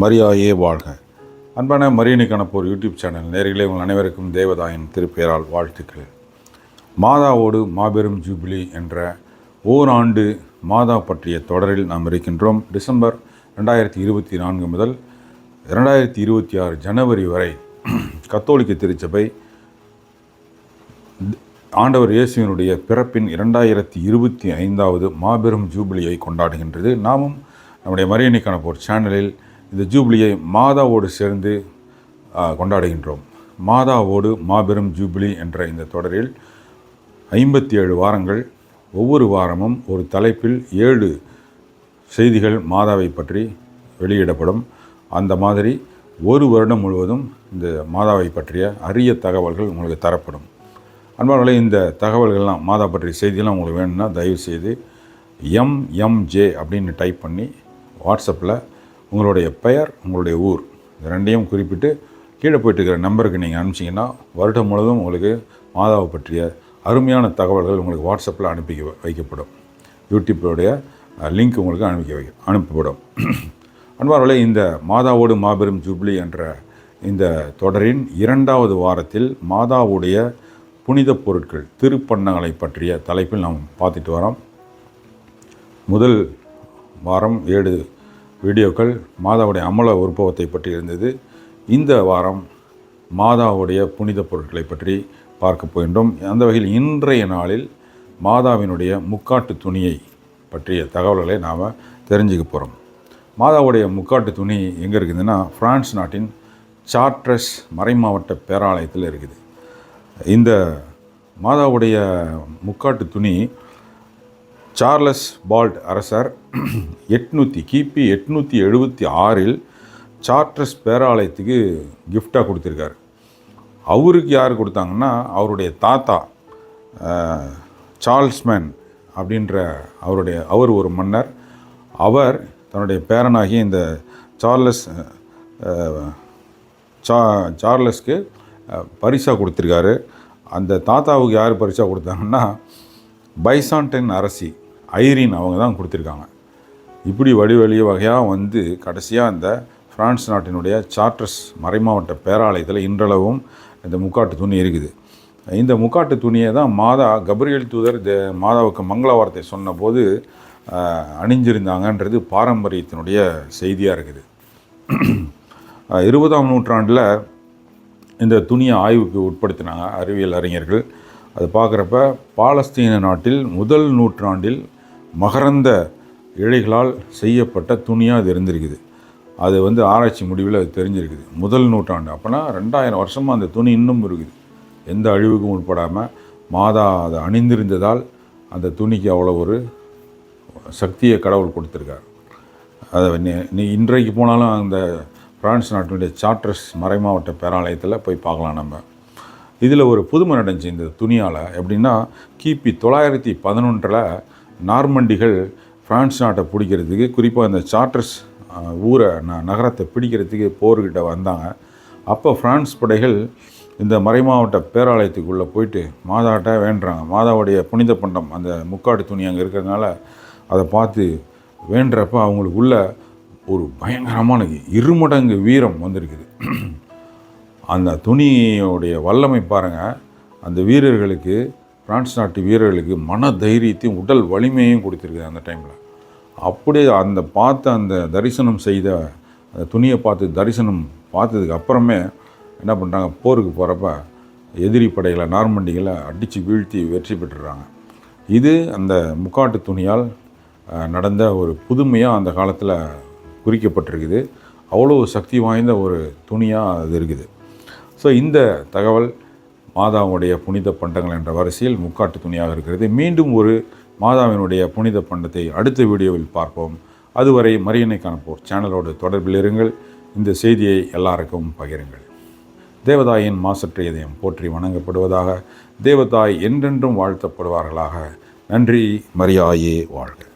மரியாயே வாழ்க. அன்பான மரியணி கணப்போர் யூடியூப் சேனல் நேரிலே உங்கள் அனைவருக்கும் தேவதாயின் திருப்பெயரால் வாழ்த்துக்கள். மாதாவோடு மாபெரும் ஜூபிலி என்ற ஓராண்டு மாதா பற்றிய தொடரில் நாம் இருக்கின்றோம். டிசம்பர் ரெண்டாயிரத்தி இருபத்தி நான்கு முதல் ரெண்டாயிரத்தி இருபத்தி ஆறு ஜனவரி வரை கத்தோலிக்க திருச்சபை ஆண்டவர் இயேசுவினுடைய பிறப்பின் இரண்டாயிரத்தி இருபத்தி ஐந்தாவது மாபெரும் ஜூபிலியை கொண்டாடுகின்றது. நாமும் நம்முடைய மரியணி கணப்போர் சேனலில் இந்த ஜூப்ளியை மாதாவோடு சேர்ந்து கொண்டாடுகின்றோம். மாதாவோடு மாபெரும் ஜூப்ளி என்ற இந்த தொடரில் ஐம்பத்தி ஏழு வாரங்கள் ஒவ்வொரு வாரமும் ஒரு தலைப்பில் ஏழு செய்திகள் மாதாவை பற்றி வெளியிடப்படும். அந்த மாதிரி ஒரு வருடம் முழுவதும் இந்த மாதாவை பற்றிய அரிய தகவல்கள் உங்களுக்கு தரப்படும். அன்பார்களே இந்த தகவல்கள்லாம் மாதா பற்றிய செய்தியெல்லாம் உங்களுக்கு வேணும்னா தயவுசெய்து எம்எம்ஜே அப்படின்னு டைப் பண்ணி வாட்ஸ்அப்பில் உங்களுடைய பெயர் உங்களுடைய ஊர் இது ரெண்டையும் குறிப்பிட்டு கீழே போயிட்டு இருக்கிற நம்பருக்கு நீங்கள் அனுப்பிச்சிங்கன்னா வருடம் முழுவதும் உங்களுக்கு மாதாவை பற்றிய அருமையான தகவல்கள் உங்களுக்கு வாட்ஸ்அப்பில் அனுப்பி வைக்கப்படும். யூடியூப்போடைய லிங்க் உங்களுக்கு அனுப்பி வை அனுப்பப்படும். அன்பார்களே இந்த மாதாவோடு மாபெரும் ஜூப்ளி என்ற இந்த தொடரின் இரண்டாவது வாரத்தில் மாதாவுடைய புனித பொருட்கள் திருப்பண்ணங்களை பற்றிய தலைப்பில் நாம் பார்த்துட்டு வரோம். முதல் வாரம் ஏழு வீடியோக்கள் மாதாவுடைய அமல உற்பவத்தை பற்றி இருந்தது. இந்த வாரம் மாதாவுடைய புனித பொருட்களை பற்றி பார்க்க போகின்றோம். அந்த வகையில் இன்றைய நாளில் மாதாவினுடைய முக்காட்டு துணியை பற்றிய தகவல்களை நாம் தெரிஞ்சுக்க போகிறோம் மாதாவுடைய முக்காட்டு துணி எங்கே இருக்குதுன்னா ஃப்ரான்ஸ் நாட்டின் சார்ட்ரஸ் மறைமாவட்ட பேராலயத்தில் இருக்குது. இந்த மாதாவுடைய முக்காட்டு துணி சார்லஸ் பால்ட் அரசர் எட்நூற்றி கிபி எட்நூற்றி எழுபத்தி ஆறில் சார்ட்ரஸ் பேராலயத்துக்கு கிஃப்டாக கொடுத்துருக்காரு. அவருக்கு யார் கொடுத்தாங்கன்னா அவருடைய தாத்தா சார்ல்ஸ்மேன் அப்படின்ற அவருடைய அவர் ஒரு மன்னர். அவர் தன்னுடைய பேரனாகிய இந்த சார்லஸ் சா சார்லஸ்க்கு பரிசாக கொடுத்துருக்காரு. அந்த தாத்தாவுக்கு யார் பரிசாக கொடுத்தாங்கன்னா பைசான்டைன் அரசி ஐரின் அவங்க தான் கொடுத்துருக்காங்க. இப்படி வழி வகையாக வந்து கடைசியாக அந்த ஃப்ரான்ஸ் நாட்டினுடைய சார்ட்டர்ஸ் மறைமாவட்ட பேராலயத்தில் இன்றளவும் இந்த முக்காட்டு துணி இருக்குது. இந்த முக்காட்டு துணியை தான் மாதா கபிரியல் தூதர் இந்த மாதாவுக்கு மங்கள வார்த்தை சொன்னபோது அணிஞ்சிருந்தாங்கன்றது பாரம்பரியத்தினுடைய செய்தியாக இருக்குது. இருபதாம் நூற்றாண்டில் இந்த துணியை ஆய்வுக்கு உட்படுத்தினாங்க அறிவியல் அறிஞர்கள். அது பார்க்குறப்ப பாலஸ்தீன நாட்டில் முதல் நூற்றாண்டில் மகரந்த இழைகளால் செய்யப்பட்ட துணியாக அது இருந்திருக்குது. அது வந்து ஆராய்ச்சி முடிவில் அது தெரிஞ்சிருக்குது. முதல் நூற்றாண்டு. அப்போனா ரெண்டாயிரம் வருஷமாக அந்த துணி இன்னும் இருக்குது. எந்த அழிவுக்கும் உட்படாமல் மாதா அதை அணிந்திருந்ததால் அந்த துணிக்கு அவ்வளோ ஒரு சக்தியை கடவுள் கொடுத்துருக்கார். அதை நீ- நீ இன்றைக்கு போனாலும் அந்த பிரான்ஸ் நாட்டினுடைய சாட்ரஸ் மறைமாவட்ட பேராலயத்தில் போய் பார்க்கலாம் நம்ம. இதில் ஒரு புதுமை நடந்துச்சு இந்த துணியால். எப்படின்னா கிபி தொள்ளாயிரத்தி பதினொன்றில் நார்மண்டிகள் பிரான்ஸ் நாட்டை பிடிக்கிறதுக்கு குறிப்பாக இந்த சார்ட்டர்ஸ் ஊரை ந நகரத்தை பிடிக்கிறதுக்கு போர்கிட்ட வந்தாங்க. அப்போ பிரான்ஸ் படைகள் இந்த மறைமாவட்ட பேராலயத்துக்குள்ளே போயிட்டு மாதாட்ட வேண்டுறாங்க. மாதாவுடைய புனித பண்டம் அந்த முக்காடு துணி அங்கே இருக்கிறதுனால அதை பார்த்து வேண்டுறப்ப அவங்களுக்குள்ள ஒரு பயங்கரமான இருமடங்கு வீரம் வந்திருக்குது. அந்த துணியோடைய வல்லமை பாருங்கள் அந்த வீரர்களுக்கு பிரான்ஸ் நாட்டு வீரர்களுக்கு மன தைரியத்தையும் உடல் வலிமையும் கொடுத்துருக்குது அந்த டைமில் அப்படியே அந்த பார்த்த அந்த தரிசனம் செய்த அந்த துணியை பார்த்து தரிசனம் பார்த்ததுக்கு அப்புறமே என்ன பண்ணுறாங்க போருக்கு போகிறப்ப எதிரி படைகளை நார்மண்டிகளை அடித்து வீழ்த்தி வெற்றி பெற்றுறாங்க. இது அந்த முக்காட்டு துணியால் நடந்த ஒரு புதுமையாக அந்த காலத்தில் குறிக்கப்பட்டிருக்குது. அவ்வளோ சக்தி வாய்ந்த ஒரு துணியாக அது இருக்குது. ஸோ இந்த தகவல் மாதாவுடைய புனித பண்டங்கள் என்ற வரிசையில் முக்காட்டு துணியாக இருக்கிறது. மீண்டும் ஒரு மாதாவினுடைய புனித பண்டத்தை அடுத்த வீடியோவில் பார்ப்போம். அதுவரை மரியனை காணப்போர் சேனலோடு தொடர்பில் இருங்கள். இந்த செய்தியை எல்லாருக்கும் பகிருங்கள். தேவதாயின் மாசற்ற இதயம் போற்றி வணங்கப்படுவதாக தேவதாய் என்றென்றும் வாழ்த்தப்படுவார்களாக. நன்றி மரியாயே வாழ்க.